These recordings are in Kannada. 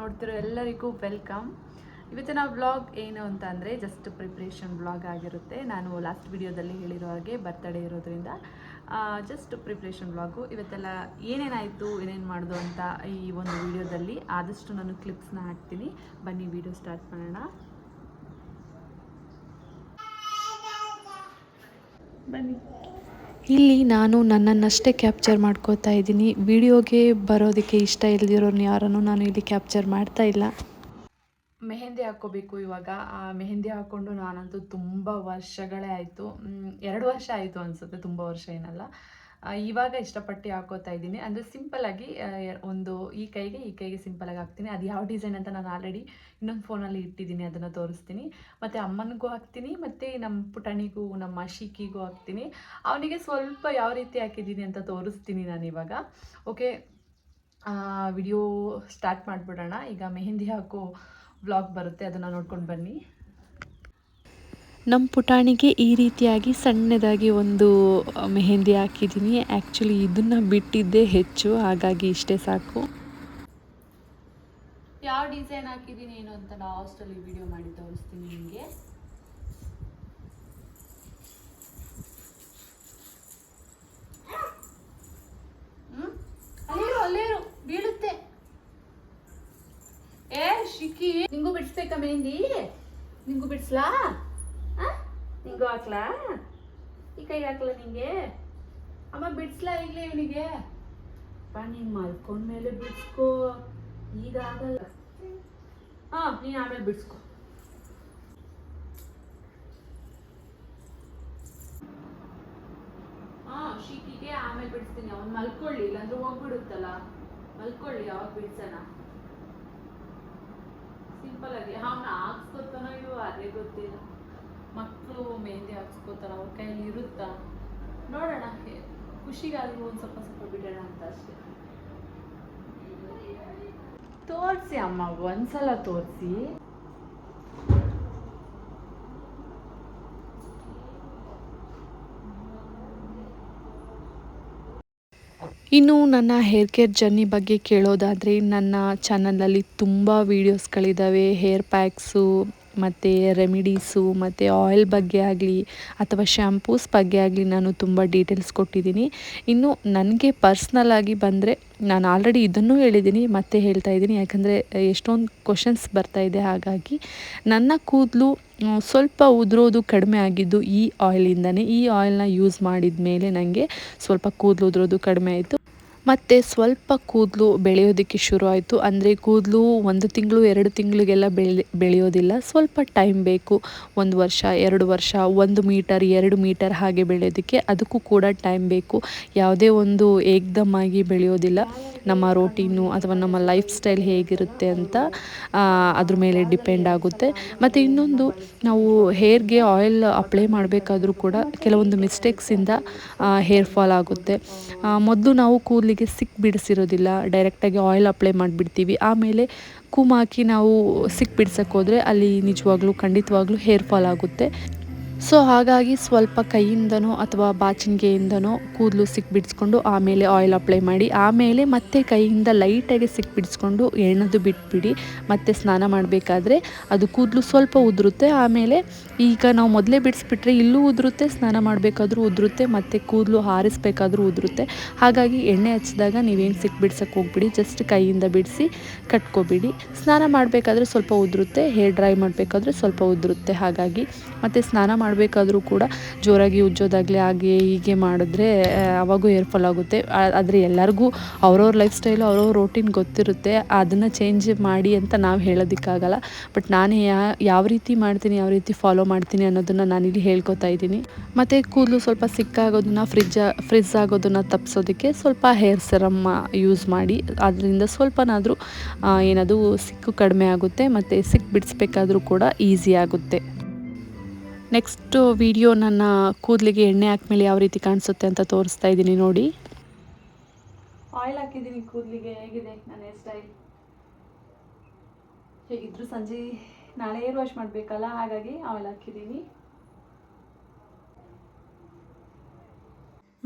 ನೋಡ್ತಿರೋ ಎಲ್ಲರಿಗೂ ವೆಲ್ಕಮ್ ಇವತ್ತಿನ ವ್ಲಾಗ್ ಏನು ಅಂತ ಅಂದರೆ ಜಸ್ಟ್ ಪ್ರಿಪ್ರೇಷನ್ ವ್ಲಾಗ್ ಆಗಿರುತ್ತೆ. ನಾನು ಲಾಸ್ಟ್ ವಿಡಿಯೋದಲ್ಲಿ ಹೇಳಿರೋ ಹಾಗೆ ಬರ್ತಡೇ ಇರೋದ್ರಿಂದ ಜಸ್ಟ್ ಪ್ರಿಪ್ರೇಷನ್ ವ್ಲಾಗು ಇವತ್ತೆಲ್ಲ ಏನೇನಾಯಿತು, ಏನೇನು ಮಾಡೋದು ಅಂತ ಈ ಒಂದು ವಿಡಿಯೋದಲ್ಲಿ ಆದಷ್ಟು ನಾನು ಕ್ಲಿಪ್ಸ್ನ ಹಾಕ್ತೀನಿ. ಬನ್ನಿ ವಿಡಿಯೋ ಸ್ಟಾರ್ಟ್ ಮಾಡೋಣ. ಬನ್ನಿ. ಇಲ್ಲಿ ನಾನು ನನ್ನನ್ನಷ್ಟೇ ಕ್ಯಾಪ್ಚರ್ ಮಾಡ್ಕೋತಾ ಇದ್ದೀನಿ. ವಿಡಿಯೋಗೆ ಬರೋದಕ್ಕೆ ಇಷ್ಟ ಇಲ್ದಿರೋರ್ನ ಯಾರನ್ನು ನಾನು ಇಲ್ಲಿ ಕ್ಯಾಪ್ಚರ್ ಮಾಡ್ತಾ ಇಲ್ಲ. ಮೆಹೆಂದಿ ಹಾಕ್ಕೋಬೇಕು ಇವಾಗ. ಆ ಮೆಹೆಂದಿ ಹಾಕ್ಕೊಂಡು ನಾನಂತೂ ತುಂಬ ವರ್ಷಗಳೇ ಆಯಿತು. ಎರಡು ವರ್ಷ ಆಯಿತು ಅನಿಸುತ್ತೆ, ತುಂಬ ವರ್ಷ ಏನಲ್ಲ. ಇವಾಗ ಇಷ್ಟಪಟ್ಟು ಹಾಕೋತಾ ಇದ್ದೀನಿ. ಅಂದರೆ ಸಿಂಪಲ್ಲಾಗಿ ಒಂದು ಈ ಕೈಗೆ ಈ ಕೈಗೆ ಸಿಂಪಲಾಗಿ ಹಾಕ್ತೀನಿ. ಅದು ಯಾವ ಡಿಸೈನ್ ಅಂತ ನಾನು ಆಲ್ರೆಡಿ ಇನ್ನೊಂದು ಫೋನಲ್ಲಿ ಇಟ್ಟಿದ್ದೀನಿ, ಅದನ್ನು ತೋರಿಸ್ತೀನಿ. ಮತ್ತು ಅಮ್ಮನಿಗೂ ಹಾಕ್ತೀನಿ, ಮತ್ತು ನಮ್ಮ ಪುಟಾಣಿಗೂ, ನಮ್ಮ ಶಿಕಿಗೂ ಹಾಕ್ತೀನಿ. ಅವನಿಗೆ ಸ್ವಲ್ಪ ಯಾವ ರೀತಿ ಹಾಕಿದ್ದೀನಿ ಅಂತ ತೋರಿಸ್ತೀನಿ ನಾನು ಇವಾಗ. ಓಕೆ ವಿಡಿಯೋ ಸ್ಟಾರ್ಟ್ ಮಾಡಿಬಿಡೋಣ. ಈಗ ಮೆಹಂದಿ ಹಾಕೋ ವ್ಲಾಗ್ ಬರುತ್ತೆ, ಅದನ್ನು ನೋಡ್ಕೊಂಡು ಬನ್ನಿ. ನಮ್ಮ ಪುಟಾಣಿಗೆ ಈ ರೀತಿಯಾಗಿ ಸಣ್ಣದಾಗಿ ಒಂದು ಮೆಹೆಂದಿ ಹಾಕಿದ್ದೀನಿ. ಆ್ಯಕ್ಚುಲಿ ಇದನ್ನು ಬಿಟ್ಟಿದ್ದೇ ಹೆಚ್ಚು, ಹಾಗಾಗಿ ಇಷ್ಟೇ ಸಾಕು. ಯಾವ ಡಿಸೈನ್ ಹಾಕಿದ್ದೀನಿ ಏನು ಅಂತ ಲಾಸ್ಟಲ್ಲಿ ವಿಡಿಯೋ ಮಾಡಿ ತೋರಿಸ್ತೀನಿ ನಿಮಗೆ. ಬೀಳುತ್ತೆ. ಏ ಶಿಕ್ಕಿ ನಿಂಗೂ ಬಿಡಿಸ್ಬೇಕಾ ಮೆಹಂದಿ? ಬಿಡಿಸ್ಲಾ? ನಿಂಗೂ ಹಾಕ್ಲಾ ಈ ಕೈ ಹಾಕ್ಲಾ ನಿಂಗೆ? ಅಮ್ಮ ಬಿಡಿಸ್ಲಾ ಈಗಲೇ ಇವನಿಗೆ? ಬಾ ನೀನ್ ಮಲ್ಕೊಂಡ್ಮೇಲೆ ಬಿಡಿಸ್ಕೋ. ಈಗ ಆಗಲ್ಲ. ಹಾ, ನೀನು ಆಮೇಲೆ ಬಿಡಿಸ್ಕೊ. ಹಾಂ, ಶಿಕಿಗೆ ಆಮೇಲೆ ಬಿಡಿಸ್ತೀನಿ. ಅವ್ನು ಮಲ್ಕೊಳ್ಳಿ, ಇಲ್ಲಾಂದ್ರೆ ಹೋಗ್ಬಿಡುತ್ತಲ್ಲ. ಮಲ್ಕೊಳ್ಳಿ ಅವಾಗ ಬಿಡ್ಸೋಣ. ಸಿಂಪಲ್ ಆಗಿ. ಅವನ್ನ ಹಾಕ್ಸ್ಕೊತಾನೋ ಇವು ಅದೇ ಗೊತ್ತಿಲ್ಲ. ಮಕ್ಕಳು ಮೆಹಂದಿ ಹಾಕ್ಸ್ಕೋತಾರ, ಅವ್ರ ಕೈಯಲ್ಲಿ ಇರುತ್ತಾ? ನೋಡೋಣ ಖುಷಿಗಾದ್ರೂ ಒಂದು ಸ್ವಲ್ಪ ಸ್ವಲ್ಪ ಬಿಡೋಣ ಅಂತ ಅಷ್ಟೇ. ತೋರಿಸಿ ಅಮ್ಮ, ಒಂದ್ಸಲ ತೋರಿಸಿ. ಇನ್ನು ನನ್ನ ಹೇರ್ ಕೇರ್ ಜರ್ನಿ ಬಗ್ಗೆ ಕೇಳೋದಾದರೆ, ನನ್ನ ಚಾನಲಲ್ಲಿ ತುಂಬ ವೀಡಿಯೋಸ್ಗಳಿದ್ದಾವೆ ಹೇರ್ ಪ್ಯಾಕ್ಸು ಮತ್ತು ರೆಮಿಡೀಸು ಮತ್ತು ಆಯಿಲ್ ಬಗ್ಗೆ ಆಗಲಿ ಅಥವಾ ಶ್ಯಾಂಪೂಸ್ ಬಗ್ಗೆ ಆಗಲಿ ನಾನು ತುಂಬ ಡೀಟೇಲ್ಸ್ ಕೊಟ್ಟಿದ್ದೀನಿ. ಇನ್ನು ನನಗೆ ಪರ್ಸ್ನಲ್ ಆಗಿ ಬಂದರೆ ನಾನು ಆಲ್ರೆಡಿ ಇದನ್ನು ಹೇಳಿದ್ದೀನಿ, ಮತ್ತೆ ಹೇಳ್ತಾ ಇದ್ದೀನಿ. ಯಾಕಂದರೆ ಎಷ್ಟೊಂದು ಕ್ವಶನ್ಸ್ ಬರ್ತಾ ಇದೆ ಹಾಗಾಗಿ ನನ್ನ ಕೂದಲು ಸ್ವಲ್ಪ ಉದುರೋದು ಕಡಿಮೆ ಆಗಿದ್ದು ಈ ಆಯಿಲಿಂದನೇ ಈ ಆಯಿಲ್ನ ಯೂಸ್ ಮಾಡಿದ ಮೇಲೆ ನನಗೆ ಸ್ವಲ್ಪ ಕೂದಲು ಉದುರೋದು ಕಡಿಮೆ ಆಯಿತು. ಮತ್ತು ಸ್ವಲ್ಪ ಕೂದಲು ಬೆಳೆಯೋದಕ್ಕೆ ಶುರು ಆಯಿತು ಅಂದರೆ ಕೂದಲು ಒಂದು ತಿಂಗಳು, ಎರಡು ತಿಂಗಳಿಗೆಲ್ಲ ಬೆಳೆ, ಬೆಳೆಯೋದಿಲ್ಲ. ಸ್ವಲ್ಪ ಟೈಮ್ ಬೇಕು. ಒಂದು ವರ್ಷ, ಎರಡು ವರ್ಷ, ಒಂದು ಮೀಟರ್, ಎರಡು ಮೀಟರ್ ಹಾಗೆ ಬೆಳೆಯೋದಕ್ಕೆ. ಅದಕ್ಕೂ ಕೂಡ ಟೈಮ್ ಬೇಕು. ಯಾವುದೇ ಒಂದು ಏಕ್ದಮ್ ಆಗಿ ಬೆಳೆಯೋದಿಲ್ಲ. ನಮ್ಮ ರೋಟೀನು ಅಥವಾ ನಮ್ಮ ಲೈಫ್ ಸ್ಟೈಲ್ ಹೇಗಿರುತ್ತೆ ಅಂತ ಅದ್ರ ಮೇಲೆ ಡಿಪೆಂಡ್ ಆಗುತ್ತೆ. ಮತ್ತು ಇನ್ನೊಂದು, ನಾವು ಹೇರ್ಗೆ ಆಯಿಲ್ ಅಪ್ಲೈ ಮಾಡಬೇಕಾದ್ರೂ ಕೂಡ ಕೆಲವೊಂದು ಮಿಸ್ಟೇಕ್ಸಿಂದ ಹೇರ್ ಫಾಲ್ ಆಗುತ್ತೆ. ಮೊದಲು ನಾವು ಕೂದಲಿಗೆ ಸಿಕ್ ಬಿಡಿಸಿರೋದಿಲ್ಲ ಡೈರೆಕ್ಟಾಗಿ ಆಯಿಲ್ ಅಪ್ಲೈ ಮಾಡಿಬಿಡ್ತೀವಿ. ಆಮೇಲೆ ಕೂಮ್ ಹಾಕಿ ನಾವು ಸಿಕ್ ಬಿಡ್ಸೋಕ್ಕೋದ್ರೆ ಅಲ್ಲಿ ನಿಜವಾಗ್ಲೂ, ಖಂಡಿತವಾಗ್ಲೂ ಹೇರ್ ಫಾಲ್ ಆಗುತ್ತೆ. ಸೊ ಹಾಗಾಗಿ ಸ್ವಲ್ಪ ಕೈಯಿಂದನೋ ಅಥವಾ ಬಾಚಿನಿಗೆಯಿಂದನೋ ಕೂದಲು ಸಿಕ್ ಬಿಡಿಸ್ಕೊಂಡು ಆಮೇಲೆ ಆಯಿಲ್ ಅಪ್ಲೈ ಮಾಡಿ, ಆಮೇಲೆ ಮತ್ತೆ ಕೈಯಿಂದ ಲೈಟಾಗಿ ಸಿಕ್ ಎಣ್ಣೆದು ಬಿಟ್ಬಿಡಿ, ಮತ್ತೆ ಸ್ನಾನ ಮಾಡಬೇಕಾದ್ರೆ ಅದು ಕೂದಲು ಸ್ವಲ್ಪ ಉದುರುತ್ತೆ. ಆಮೇಲೆ ಈಗ ನಾವು ಮೊದಲೇ ಬಿಡಿಸ್ಬಿಟ್ರೆ ಇಲ್ಲೂ ಉದುರುತ್ತೆ, ಸ್ನಾನ ಮಾಡಬೇಕಾದ್ರೂ ಉದುರುತ್ತೆ, ಮತ್ತು ಕೂದಲು ಹಾರಿಸ್ಬೇಕಾದ್ರೂ ಉದುರುತ್ತೆ. ಹಾಗಾಗಿ ಎಣ್ಣೆ ಹಚ್ಚಿದಾಗ ನೀವೇನು ಸಿಕ್ ಬಿಡ್ಸಕ್ಕೆ ಹೋಗ್ಬಿಡಿ ಜಸ್ಟ್ ಕೈಯಿಂದ ಬಿಡಿಸಿ ಕಟ್ಕೊಬಿಡಿ. ಸ್ನಾನ ಮಾಡಬೇಕಾದ್ರೆ ಸ್ವಲ್ಪ ಉದುರುತ್ತೆ ಹೇರ್ ಡ್ರೈ ಮಾಡಬೇಕಾದ್ರೆ ಸ್ವಲ್ಪ ಉದುರುತ್ತೆ ಹಾಗಾಗಿ. ಮತ್ತು ಸ್ನಾನ ಮಾಡಬೇಕಾದ್ರೂ ಕೂಡ ಜೋರಾಗಿ ಉಜ್ಜೋದಾಗಲಿ ಹಾಗೆ ಹೀಗೆ ಮಾಡಿದ್ರೆ ಅವಾಗೂ ಏರ್ಫಾಲ್ ಫಾಲ್ ಆಗುತ್ತೆ. ಆದರೆ ಎಲ್ಲರಿಗೂ ಅವ್ರವ್ರ ಲೈಫ್ ಸ್ಟೈಲು ಅವ್ರವ್ರ ರೋಟೀನ್ ಗೊತ್ತಿರುತ್ತೆ. ಅದನ್ನು ಚೇಂಜ್ ಮಾಡಿ ಅಂತ ನಾವು ಹೇಳೋದಕ್ಕಾಗಲ್ಲ. ಬಟ್ ನಾನು ಯಾವ ರೀತಿ ಮಾಡ್ತೀನಿ, ಯಾವ ರೀತಿ ಫಾಲೋ ಮಾಡ್ತೀನಿ ಅನ್ನೋದನ್ನು ನಾನಿಲ್ಲಿ ಹೇಳ್ಕೊತಾ ಇದ್ದೀನಿ. ಮತ್ತು ಕೂದಲು ಸ್ವಲ್ಪ ಸಿಕ್ಕಾಗೋದನ್ನ ಫ್ರಿಜ್ ಫ್ರಿಜ್ ಆಗೋದನ್ನು ತಪ್ಪಿಸೋದಕ್ಕೆ ಸ್ವಲ್ಪ ಹೇರ್ ಸೆರಮ್ ಯೂಸ್ ಮಾಡಿ. ಅದರಿಂದ ಸ್ವಲ್ಪನಾದರೂ ಏನದು ಸಿಕ್ಕು ಕಡಿಮೆ ಆಗುತ್ತೆ. ಮತ್ತು ಸಿಕ್ಕು ಬಿಡಿಸ್ಬೇಕಾದ್ರೂ ಕೂಡ ಈಸಿ ಆಗುತ್ತೆ. ನೆಕ್ಸ್ಟ್ ವಿಡಿಯೋ ನನ್ನ ಕೂದಲಿಗೆ ಎಣ್ಣೆ ಹಾಕ್ಮೇಲೆ ಯಾವ ರೀತಿ ಕಾಣಿಸುತ್ತೆ ಅಂತ ತೋರಿಸ್ತಾ ಇದ್ದೀನಿ ನೋಡಿ. ಆಯಿಲ್ ಹಾಕಿದ್ದೀನಿ ಕೂದಲಿಗೆ, ಹೇಗಿದೆ ನನ್ನ ಸ್ಟೈಲ್ ಹೇಗಿದ್ರು ಸಂಜೆ ನಾಳೆ ಏರ್ ವಾಶ್ ಮಾಡಬೇಕಲ್ಲ, ಹಾಗಾಗಿ ಆಯಿಲ್ ಹಾಕಿದ್ದೀನಿ.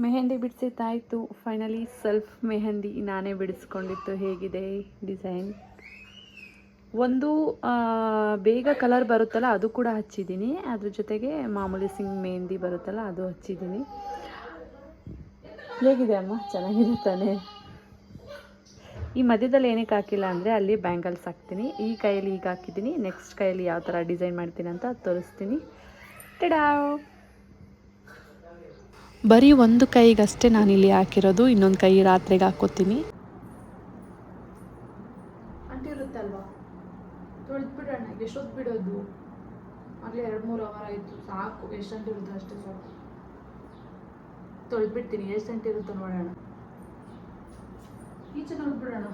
ಮೆಹಂದಿ ಬಿಡಿಸಿದ್ದಾಯಿತು. ಫೈನಲಿ ಸೆಲ್ಫ್ ಮೆಹಂದಿ ನಾನೇ ಬಿಡಿಸ್ಕೊಂಡಿತ್ತು ಹೇಗಿದೆ ಡಿಸೈನ್ ಒಂದು ಆ, ಬೇಗ ಕಲರ್ ಬರುತ್ತಲ್ಲ ಅದು ಕೂಡ ಹಚ್ಚಿದ್ದೀನಿ. ಅದ್ರ ಜೊತೆಗೆ ಮಾಮೂಲಿ ಸಿಂಗ್ ಮೆಹಂದಿ ಬರುತ್ತಲ್ಲ ಅದು ಹಚ್ಚಿದ್ದೀನಿ. ಹೇಗಿದೆ ಅಮ್ಮ? ಚೆನ್ನಾಗಿದೆ ತಾನೇ? ಈ ಮಧ್ಯದಲ್ಲಿ ಏನಕ್ಕೆ ಹಾಕಿಲ್ಲ ಅಂದರೆ ಅಲ್ಲಿ ಬ್ಯಾಂಗಲ್ಸ್ ಹಾಕ್ತೀನಿ. ಈ ಕೈಯಲ್ಲಿ ಈಗ ಹಾಕಿದ್ದೀನಿ. ನೆಕ್ಸ್ಟ್ ಕೈಯಲ್ಲಿ ಯಾವ ಥರ ಡಿಸೈನ್ ಮಾಡ್ತೀನಿ ಅಂತ ತೋರಿಸ್ತೀನಿ. ಟಡಾವ್ ಬರೀ ಒಂದು ಕೈಗಷ್ಟೇ ಇಲ್ಲಿ ಹಾಕಿರೋದು. ಇನ್ನೊಂದು ಕೈ ರಾತ್ರಿಗೆ ಹಾಕೋತೀನಿ. ಅಂಟಿರುತ್ತಲ್ವಾ? ತೊಳೆದು ಬಿಡೋಣ ಎಷ್ಟೊತ್ತು ಬಿಡೋದು? ಆಗಲೇ ಎರಡು ಮೂರು ಅವರ್ ಆಯಿತು, ಸಾಕು, ಎಷ್ಟು ಗಂಟೆ ಇರುತ್ತೆ ಅಷ್ಟೇ ಸಾಕು. ತೊಳೆದು ಬಿಡ್ತೀನಿ ಎಷ್ಟು ಗಂಟೆ ಇರುತ್ತೋ ನೋಡೋಣ. ಈಚೆ ತೊಳೆದು ಬಿಡೋಣ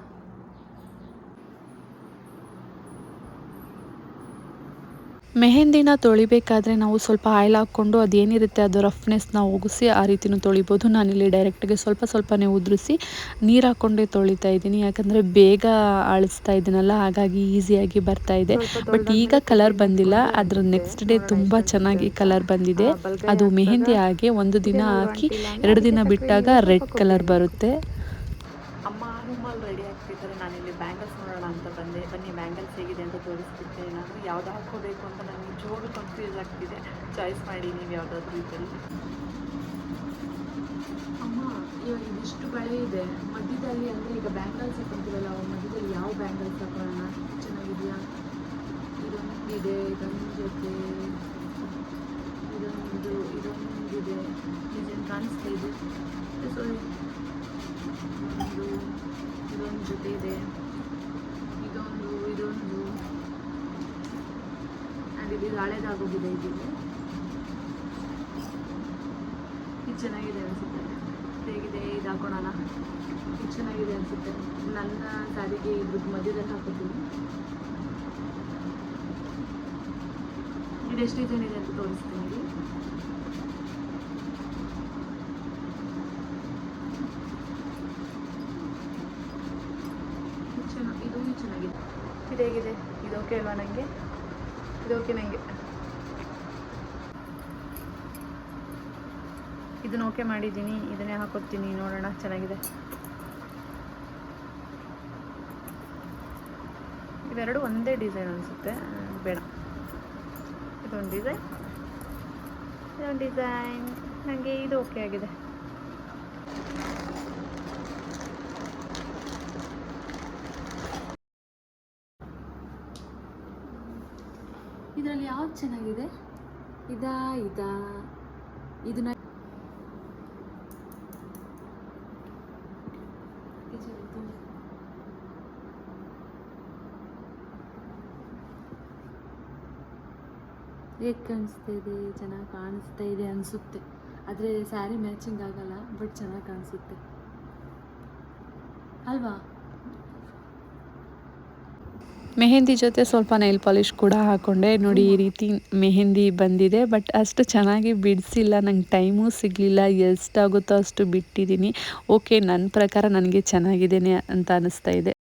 ಮೆಹಂದಿನ ತೊಳಿಬೇಕಾದ್ರೆ ನಾವು ಸ್ವಲ್ಪ ಆಯಿಲ್ ಹಾಕ್ಕೊಂಡು ಅದೇನಿರುತ್ತೆ ಅದು ರಫ್ನೆಸ್ನ ಒಗಿಸಿ ಆ ರೀತಿಯೂ ತೊಳಿಬೋದು. ನಾನಿಲ್ಲಿ ಡೈರೆಕ್ಟ್ಗೆ ಸ್ವಲ್ಪ ಸ್ವಲ್ಪನೇ ಉದುರಿಸಿ ನೀರು ಹಾಕ್ಕೊಂಡೇ ತೊಳಿತಾ ಇದ್ದೀನಿ. ಯಾಕಂದರೆ ಬೇಗ ಅಳಿಸ್ತಾ ಇದ್ದೀನಲ್ಲ ಹಾಗಾಗಿ ಈಸಿಯಾಗಿ ಬರ್ತಾ ಇದೆ. ಬಟ್ ಈಗ ಕಲರ್ ಬಂದಿಲ್ಲ. ಅದರ ನೆಕ್ಸ್ಟ್ ಡೇ ತುಂಬ ಚೆನ್ನಾಗಿ ಕಲರ್ ಬಂದಿದೆ. ಅದು ಮೆಹೆಂದಿ ಹಾಗೆ ಒಂದು ದಿನ ಹಾಕಿ ಎರಡು ದಿನ ಬಿಟ್ಟಾಗ ರೆಡ್ ಕಲರ್ ಬರುತ್ತೆ ಅಮ್ಮ ರೂಮಲ್ಲಿ ರೆಡಿ ಆಗ್ತಿದ್ದಾರೆ ನಾನಿಲ್ಲಿ ಬ್ಯಾಂಗಲ್ಸ್ ನೋಡೋಣ ಅಂತ ಬಂದೆ ಬನ್ನಿ ಬ್ಯಾಂಗಲ್ಸ್ ಹೇಗಿದೆ ಅಂತ ತೋರಿಸ್ತಿದ್ದೆ ನಾನು ಹಾಕ್ಕೋಬೇಕು ಅಂತ ನನಗೆ ಜೋರು ಕನ್ಫ್ಯೂಸ್ ಆಗ್ತಿದೆ. ಚಾಯ್ಸ್ ಮಾಡಿ ನೀವು ಯಾವುದಾದ್ರೂ ಇದರಲ್ಲಿ. ಅಮ್ಮ, ಇವಾಗ ಇದಿಷ್ಟು ಬಳೆ ಇದೆ. ಮಧ್ಯದಲ್ಲಿ ಅಂದರೆ ಈಗ ಬ್ಯಾಂಗಲ್ಸ್ ಹಾಕೊಂತೀವಲ್ಲ ಅವ್ರ ಮಧ್ಯದಲ್ಲಿ ಯಾವ ಬ್ಯಾಂಗಲ್ಸ್ ಹಾಕೋಣ ಚೆನ್ನಾಗಿದೆಯಾ? ಇದೊಂದಿದೆ, ಇದೊಂದು ಜೊತೆ, ಇದೊಂದು, ಇದೊಂದಿದೆ. ಡಿಸೈನ್ ಕಾಣಿಸ್ತಾ ಇದೆ. ಸೊ ಒಂದು ಇದೊಂದು ಜೊತೆ ಇದೆ ಇದೊಂದು ಇದೊಂದು ಆ್ಯಂಡ್ ಇದು ಹಳೇದಾಗೋಗಿದೆ ಇದಿದೆ ಇದು ಚೆನ್ನಾಗಿದೆ ಅನಿಸುತ್ತೆ. ಹೇಗಿದೆ? ಇದು ಹಾಕೋಣ ಇದು ಚೆನ್ನಾಗಿದೆ ಅನಿಸುತ್ತೆ. ನನ್ನ ಸಾರಿಗೆ ಇದ್ರದ್ದು ಮಧ್ಯದಲ್ಲಿ ಹಾಕೋತೀನಿ. ಇದು ಎಷ್ಟು ಇದೆ ಅಂತ ತೋರಿಸ್ತೀನಿ ಇಲ್ಲಿ. ಇದು ಚೆನ್ನಾಗಿದೆ. ಇದು ಹೇಗಿದೆ? ಇದು ಓಕೆ ಅಲ್ವಾ ನನಗೆ ಇದು ಓಕೆ ನನಗೆ ಇದನ್ನ ಓಕೆ ಮಾಡಿದ್ದೀನಿ, ಇದನ್ನೇ ಹಾಕೋತೀನಿ ನೋಡೋಣ, ಚೆನ್ನಾಗಿದೆ. ಇವೆರಡು ಒಂದೇ ಡಿಸೈನ್ ಅನಿಸುತ್ತೆ, ಬೇಡ. ಇದೊಂದು ಡಿಸೈನ್ ಇದೊಂದು ಡಿಸೈನ್ ನನಗೆ ಇದು ಓಕೆ ಆಗಿದೆ. ಇದರಲ್ಲಿ ಯಾವ್ದು ಚೆನ್ನಾಗಿದೆ? ಇದಾ ಇದಾ? ಇದನ್ನ ಹೇಗೆ ಕಾಣಿಸ್ತಾ ಇದೆ? ಚೆನ್ನಾಗಿ ಕಾಣಿಸ್ತಾ ಇದೆ ಅನಿಸುತ್ತೆ. ಆದರೆ ಸ್ಯಾರಿ ಮ್ಯಾಚಿಂಗ್ ಆಗಲ್ಲ ಬಟ್ ಚೆನ್ನಾಗಿ ಕಾಣಿಸುತ್ತೆ. ಅಲ್ವಾ? ಮೆಹಂದಿ ಜೊತೆ ಸ್ವಲ್ಪ ನೈಲ್ ಪಾಲಿಷ್ ಕೂಡ ಹಾಕೊಂಡೆ. ನೋಡಿ, ಈ ರೀತಿ ಮೆಹೆಂದಿ ಬಂದಿದೆ ಬಟ್ ಅಷ್ಟು ಚೆನ್ನಾಗಿ ಬಿಡಿಸಿಲ್ಲ. ನಂಗೆ ಟೈಮೂ ಸಿಗಲಿಲ್ಲ. ಎಷ್ಟಾಗುತ್ತೋ ಅಷ್ಟು ಬಿಟ್ಟಿದ್ದೀನಿ ಓಕೆ ನನ್ನ ಪ್ರಕಾರ ನನಗೆ ಚೆನ್ನಾಗಿದ್ದೇನೆ ಅಂತ ಅನ್ನಿಸ್ತಾ ಇದೆ.